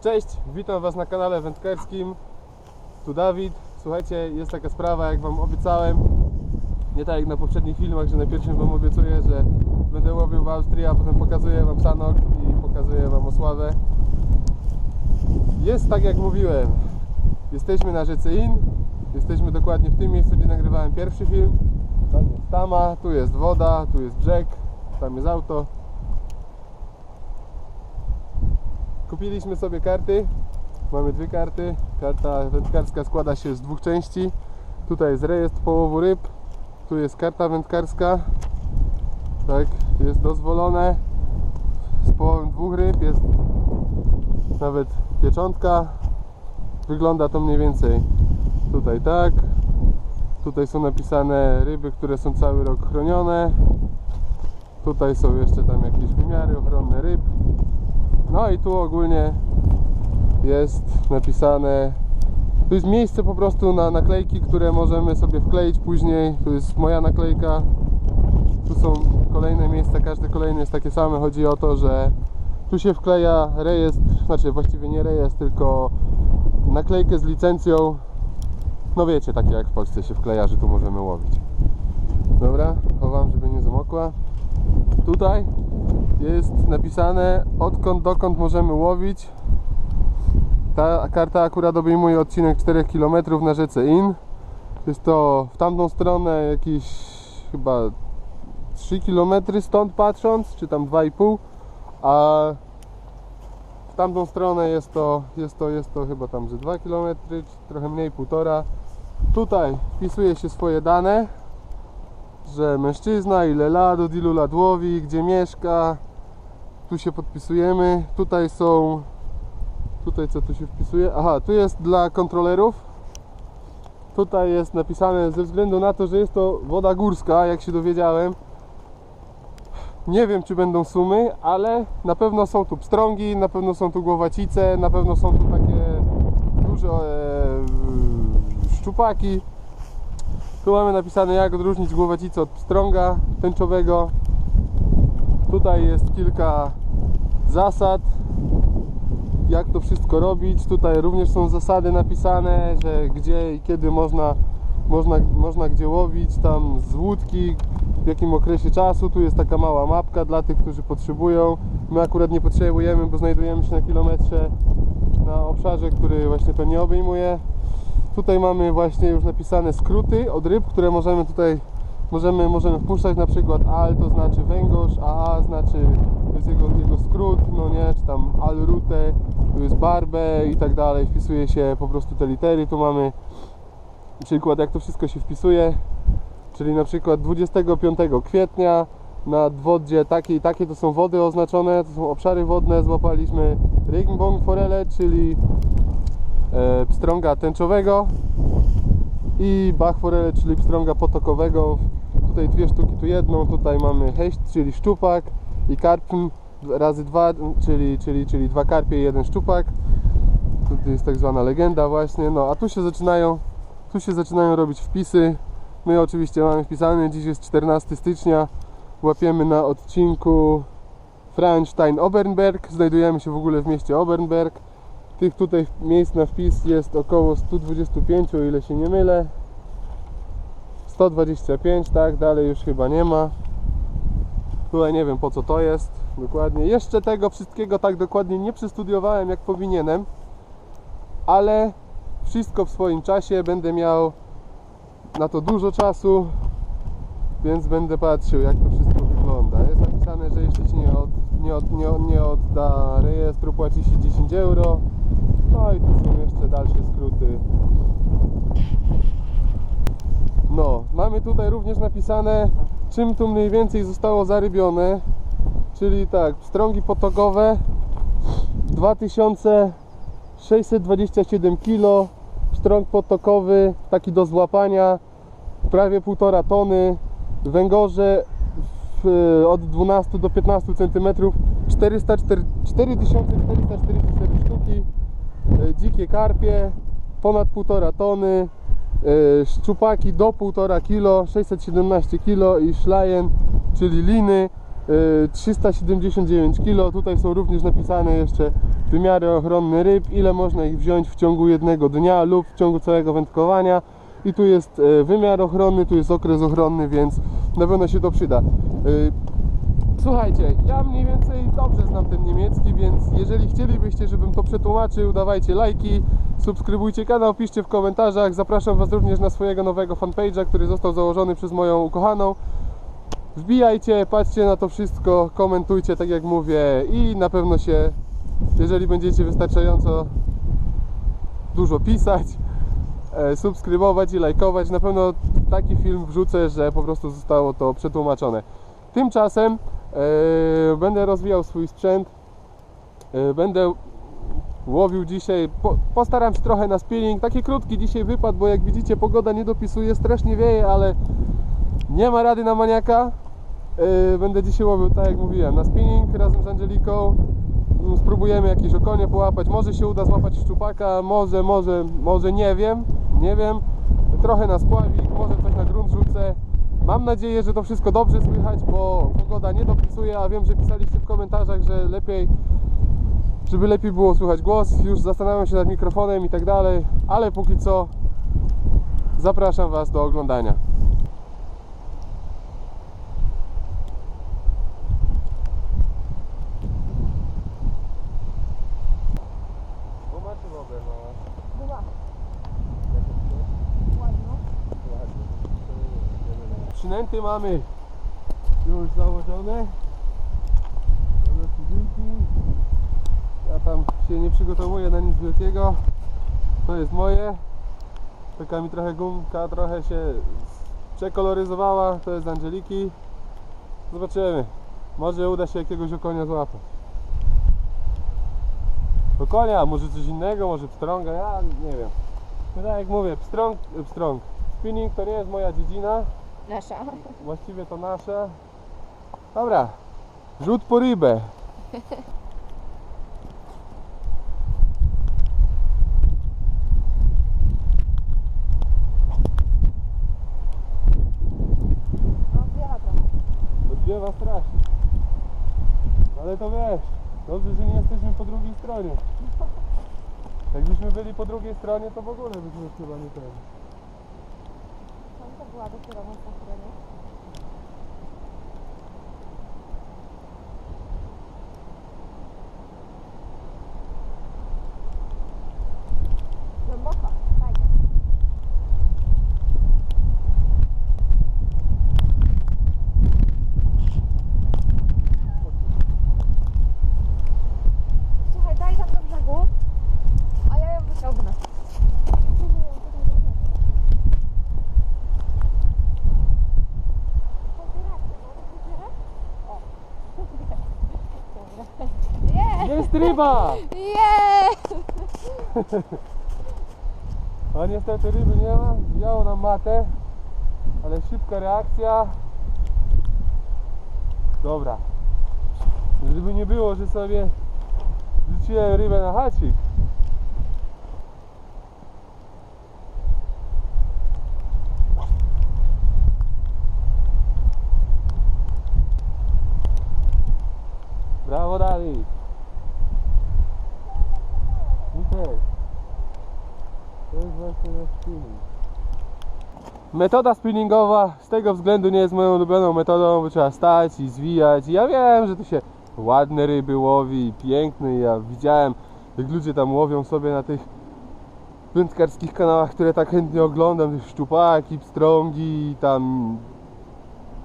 Cześć, witam Was na kanale wędkarskim. Tu Dawid. Słuchajcie, jest taka sprawa, jak Wam obiecałem. Nie tak jak na poprzednich filmach, że na pierwszym Wam obiecuję, że będę łowił w Austrii, a potem pokazuję Wam Sanok i pokazuję Wam Osławę. Jest tak jak mówiłem. Jesteśmy na rzece In. Jesteśmy dokładnie w tym miejscu, gdzie nagrywałem pierwszy film. Tam jest tama, tu jest woda, tu jest brzeg, tam jest auto. Kupiliśmy sobie karty. Mamy dwie karty. Karta wędkarska składa się z dwóch części. Tutaj jest rejestr połowu ryb. Tu jest karta wędkarska. Tak, jest dozwolone. Z połowem dwóch ryb jest nawet pieczątka. Wygląda to mniej więcej tutaj tak. Tutaj są napisane ryby, które są cały rok chronione. Tutaj są jeszcze tam jakieś wymiary ochronne ryb. No i tu ogólnie jest napisane. Tu jest miejsce po prostu na naklejki, które możemy sobie wkleić później. Tu jest moja naklejka. Tu są kolejne miejsca, każde kolejne jest takie same. Chodzi o to, że tu się wkleja rejestr, znaczy właściwie nie rejestr, tylko naklejkę z licencją. No wiecie, takie jak w Polsce się wkleja, że tu możemy łowić. Dobra, chowam, żeby nie zamokła. Tutaj jest napisane odkąd dokąd możemy łowić. Ta karta akurat obejmuje odcinek 4 km na rzece In. Jest to w tamtą stronę jakieś chyba 3 km stąd patrząc, czy tam 2,5, a w tamtą stronę jest to, jest to, jest to chyba tam ze 2 km, czy trochę mniej, półtora. Tutaj wpisuje się swoje dane, że mężczyzna, ile lat, od ilu lat łowi, gdzie mieszka. Tu się podpisujemy. Tutaj są. Tutaj co tu się wpisuje? Aha, tu jest dla kontrolerów. Tutaj jest napisane ze względu na to, że jest to woda górska, jak się dowiedziałem. Nie wiem, czy będą sumy, ale na pewno są tu pstrągi, na pewno są tu głowacice, na pewno są tu takie duże e, szczupaki. Tu mamy napisane jak odróżnić głowacicę od pstrąga tęczowego. Tutaj jest kilka zasad, jak to wszystko robić. Tutaj również są zasady napisane, że gdzie i kiedy można, można, można gdzie łowić, tam z łódki, w jakim okresie czasu. Tu jest taka mała mapka dla tych, którzy potrzebują. My akurat nie potrzebujemy, bo znajdujemy się na kilometrze na obszarze, który właśnie to nie obejmuje. Tutaj mamy właśnie już napisane skróty od ryb, które możemy tutaj możemy, możemy wpuszczać na przykład AL to znaczy węgorz, AA znaczy jest jego, jego skrót, no nie, czy tam ALRUTE, tu jest barbę i tak dalej, wpisuje się po prostu te litery, tu mamy przykład jak to wszystko się wpisuje, czyli na przykład 25 kwietnia na wodzie takiej i takiej to są wody oznaczone, to są obszary wodne, złapaliśmy Regenbogen forele, czyli e, pstrąga tęczowego i Bach forele, czyli pstrąga potokowego. Tutaj dwie sztuki, tu jedną, tutaj mamy heść, czyli szczupak i karpin razy dwa, czyli, czyli, czyli dwa karpie i jeden szczupak. Tutaj jest tak zwana legenda właśnie, no a tu się zaczynają, tu się zaczynają robić wpisy. My oczywiście mamy wpisany, dziś jest 14 stycznia, łapiemy na odcinku Franstein-Obernberg, znajdujemy się w ogóle w mieście Obernberg. Tych tutaj miejsc na wpis jest około 125, o ile się nie mylę. 125, tak, dalej już chyba nie ma. Nie wiem po co to jest dokładnie. Jeszcze tego wszystkiego tak dokładnie nie przestudiowałem jak powinienem, ale wszystko w swoim czasie będę miał na to dużo czasu, więc będę patrzył jak to wszystko wygląda. Jest napisane, że jeśli się nie, od, nie, od, nie, nie odda rejestru płaci się 10 euro. No i tu są jeszcze dalsze skróty. No, mamy tutaj również napisane czym tu mniej więcej zostało zarybione. Czyli tak, pstrągi potokowe 2627 kg, pstrąg potokowy taki do złapania prawie 1,5 tony, węgorze w, od 12 do 15 cm 404 4444 sztuki, e, dzikie karpie ponad 1,5 tony, e, szczupaki do 1,5 kg, 617 kg i szlajen, czyli liny e, 379 kg. Tutaj są również napisane jeszcze wymiary ochronne ryb, ile można ich wziąć w ciągu jednego dnia lub w ciągu całego wędkowania. I tu jest e, wymiar ochronny, tu jest okres ochronny, więc na pewno się to przyda. Słuchajcie, ja mniej więcej dobrze znam ten niemiecki, więc jeżeli chcielibyście, żebym to przetłumaczył, dawajcie lajki, subskrybujcie kanał, piszcie w komentarzach. Zapraszam Was również na swojego nowego fanpage'a, który został założony przez moją ukochaną. Wbijajcie, patrzcie na to wszystko, komentujcie tak jak mówię i na pewno się, jeżeli będziecie wystarczająco dużo pisać, e, subskrybować i lajkować, na pewno taki film wrzucę, że po prostu zostało to przetłumaczone. Tymczasem będę rozwijał swój sprzęt, e, będę łowił dzisiaj, po, postaram się trochę na spinning, taki krótki dzisiaj wypad, bo jak widzicie pogoda nie dopisuje, strasznie wieje, ale nie ma rady na maniaka. Yy, Będę dzisiaj łowił, tak jak mówiłem, na spinning razem z Angeliką. Mm, Spróbujemy jakieś okonie połapać. Może się uda złapać szczupaka, może, może, może nie wiem, nie wiem. Trochę na spławik, może coś nadzieję, że to wszystko dobrze słychać, bo pogoda nie dopisuje, a wiem, że pisaliście w komentarzach, że lepiej, żeby lepiej było słychać głos. Już zastanawiam się nad mikrofonem i tak dalej, ale póki co zapraszam Was do oglądania. Bo macie wodę, no. Była. Ładno. Przynęty mamy już założone. Ja tam się nie przygotowuję na nic wielkiego. To jest moje. Taka mi trochę gumka trochę się przekoloryzowała. To jest Angeliki. Zobaczymy. Może uda się jakiegoś okonia złapać. Okonia, może coś innego, może pstrąga, ja nie wiem. No tak jak mówię, pstrąg, pstrąg. Spinning to nie jest moja dziedzina. Nasza. Właściwie to nasze. Dobra. Rzut po rybę. Odbiewa strasznie. Ale to wiesz, dobrze, że nie jesteśmy po drugiej stronie. Jakbyśmy byli po drugiej stronie, to w ogóle byśmy chyba nie. Tam to była dopiero mocna stronie. Głęboko. Fajnie. Słuchaj, daj tam do brzegu, a ja ją wyciągnę. Jest ryba! Jest! A niestety ryby nie ma. Wzięło nam matę. Ale szybka reakcja. Dobra. Żeby nie było, że sobie rzuciłem rybę na haczyk. Brawo Dawid. Mi też. To jest właśnie nasz spinning. Metoda spinningowa z tego względu nie jest moją ulubioną metodą, bo trzeba stać i zwijać. I ja wiem, że tu się ładne ryby łowi, piękne. i Ja widziałem, jak ludzie tam łowią sobie na tych wędkarskich kanałach, które tak chętnie oglądam, tych szczupaki, pstrągi i tam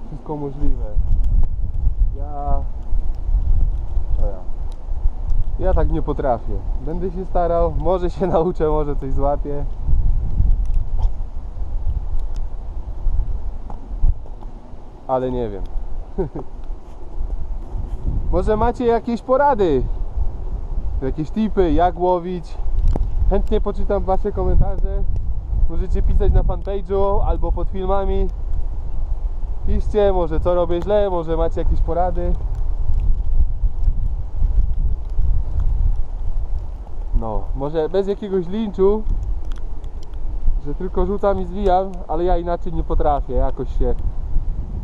wszystko możliwe. Ja. Ja tak nie potrafię. Będę się starał, może się nauczę, może coś złapię. Ale nie wiem. może macie jakieś porady? Jakieś tipy, jak łowić? Chętnie poczytam wasze komentarze. Możecie pisać na fanpage'u albo pod filmami. Piszcie, może co robię źle, może macie jakieś porady. No, może bez jakiegoś linczu, że tylko rzucam i zwijam, ale ja inaczej nie potrafię, jakoś się,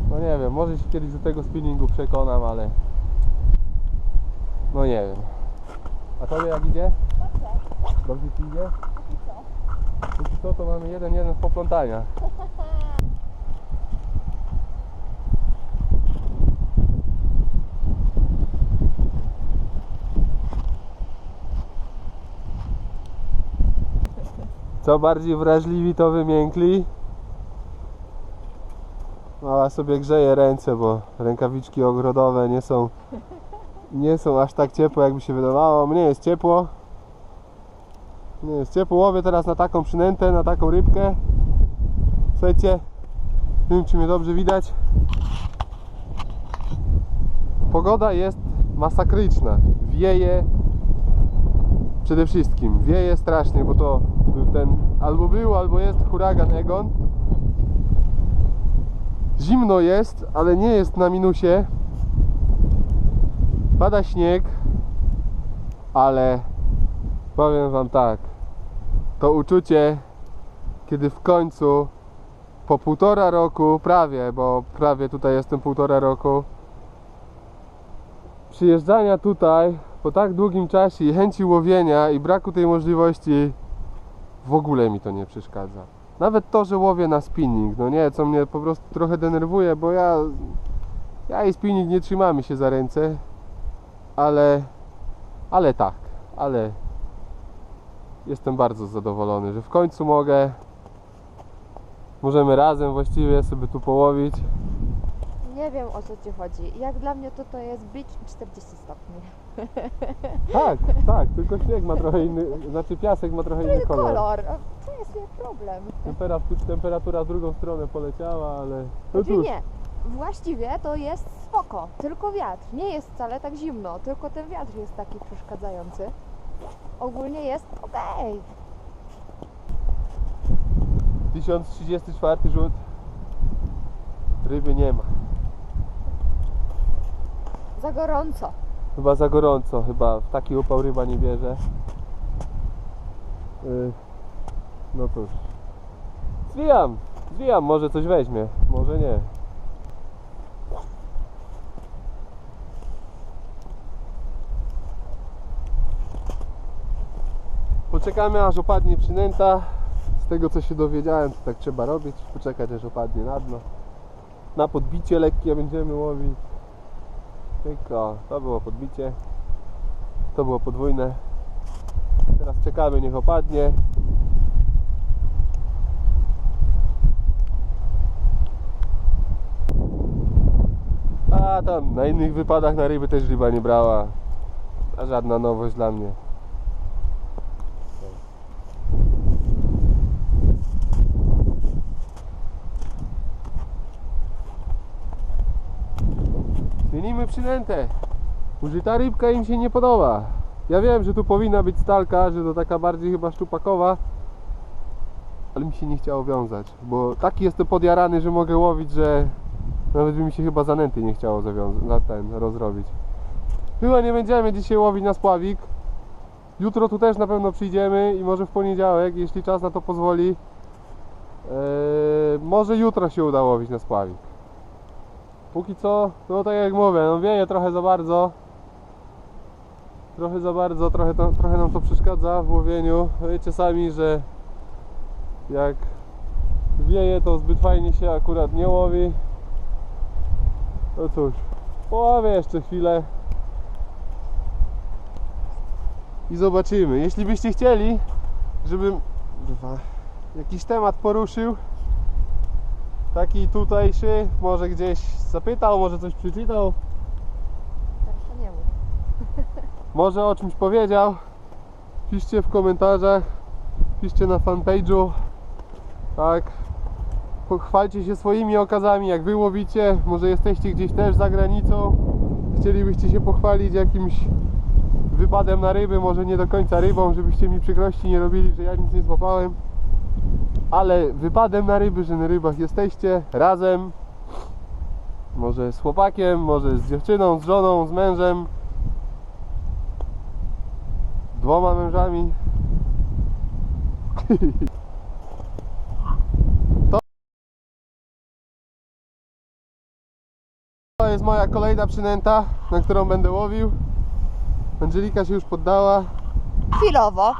no nie wiem, może się kiedyś do tego spinningu przekonam, ale no nie wiem. A tobie jak idzie? Dobrze, Dobrze ci idzie? póki co. Póki co to mamy jeden jeden w poplątaniach. Co bardziej wrażliwi to wymiękli. Mała sobie grzeje ręce, bo rękawiczki ogrodowe nie są nie są aż tak ciepłe jakby się wydawało. Mnie jest ciepło. Nie jest ciepło. Łowię teraz na taką przynętę, na taką rybkę. Słuchajcie, nie wiem czy mnie dobrze widać. Pogoda jest masakryczna. Wieje przede wszystkim. Wieje strasznie, bo to był ten, albo był, albo jest huragan Egon. Zimno jest, ale nie jest na minusie. Pada śnieg, ale powiem Wam tak. To uczucie, kiedy w końcu po półtora roku, prawie, bo prawie tutaj jestem półtora roku, przyjeżdżania tutaj po tak długim czasie i chęci łowienia i braku tej możliwości, w ogóle mi to nie przeszkadza. Nawet to, że łowię na spinning, no nie, co mnie po prostu trochę denerwuje, bo ja, ja i spinning nie trzymamy się za ręce, ale, ale tak, ale jestem bardzo zadowolony, że w końcu mogę. Możemy razem właściwie sobie tu połowić. Nie wiem o co ci chodzi. Jak dla mnie to to jest beach 40 stopni. Tak, tak, tylko śnieg ma trochę inny, znaczy piasek ma trochę inny kolor. kolor. To jest nie problem. Tempera, temperatura w drugą stronę poleciała, ale no Znaczy cóż, nie. Właściwie to jest spoko. Tylko wiatr. Nie jest wcale tak zimno. Tylko ten wiatr jest taki przeszkadzający. Ogólnie jest okej. 1034 rzut. Ryby nie ma. Za gorąco. Chyba za gorąco, chyba w taki upał ryba nie bierze. Yy, no cóż. Zwijam, zwijam, może coś weźmie, może nie. Poczekamy aż opadnie przynęta. Z tego co się dowiedziałem, to tak trzeba robić. Poczekać aż opadnie na dno. Na podbicie lekkie będziemy łowić. Tylko to było podbicie. To było podwójne. Teraz czekamy niech opadnie. A tam na innych wypadach na ryby też ryba nie brała. A żadna nowość dla mnie. Zmienimy przynętę. Użyta rybka im się nie podoba. Ja wiem, że tu powinna być stalka, że to taka bardziej chyba szczupakowa. Ale mi się nie chciało wiązać, bo taki jestem podjarany, że mogę łowić, że nawet by mi się chyba zanęty nie chciało na ten rozrobić. Chyba nie będziemy dzisiaj łowić na spławik. Jutro tu też na pewno przyjdziemy i może w poniedziałek, jeśli czas na to pozwoli. Eee, może jutro się uda łowić na spławik. Póki co, no tak jak mówię, no wieje trochę za bardzo. Trochę za bardzo, trochę, to, trochę nam to przeszkadza w łowieniu. Wiecie sami, że jak wieje, to zbyt fajnie się akurat nie łowi. No cóż, połowię jeszcze chwilę. I zobaczymy. Jeśli byście chcieli, żebym jakiś temat poruszył, taki tutejszy, może gdzieś zapytał, może coś przeczytał, Teraz to nie mów. może o czymś powiedział, piszcie w komentarzach, piszcie na fanpage'u, tak, pochwalcie się swoimi okazami, jak wy łowicie, może jesteście gdzieś też za granicą, chcielibyście się pochwalić jakimś wypadem na ryby, może nie do końca rybą, żebyście mi przykrości nie robili, że ja nic nie złapałem, ale wypadem na ryby, że na rybach jesteście razem, może z chłopakiem, może z dziewczyną, z żoną, z mężem, dwoma mężami. To jest moja kolejna przynęta, na którą będę łowił. Angelika się już poddała. Chwilowo.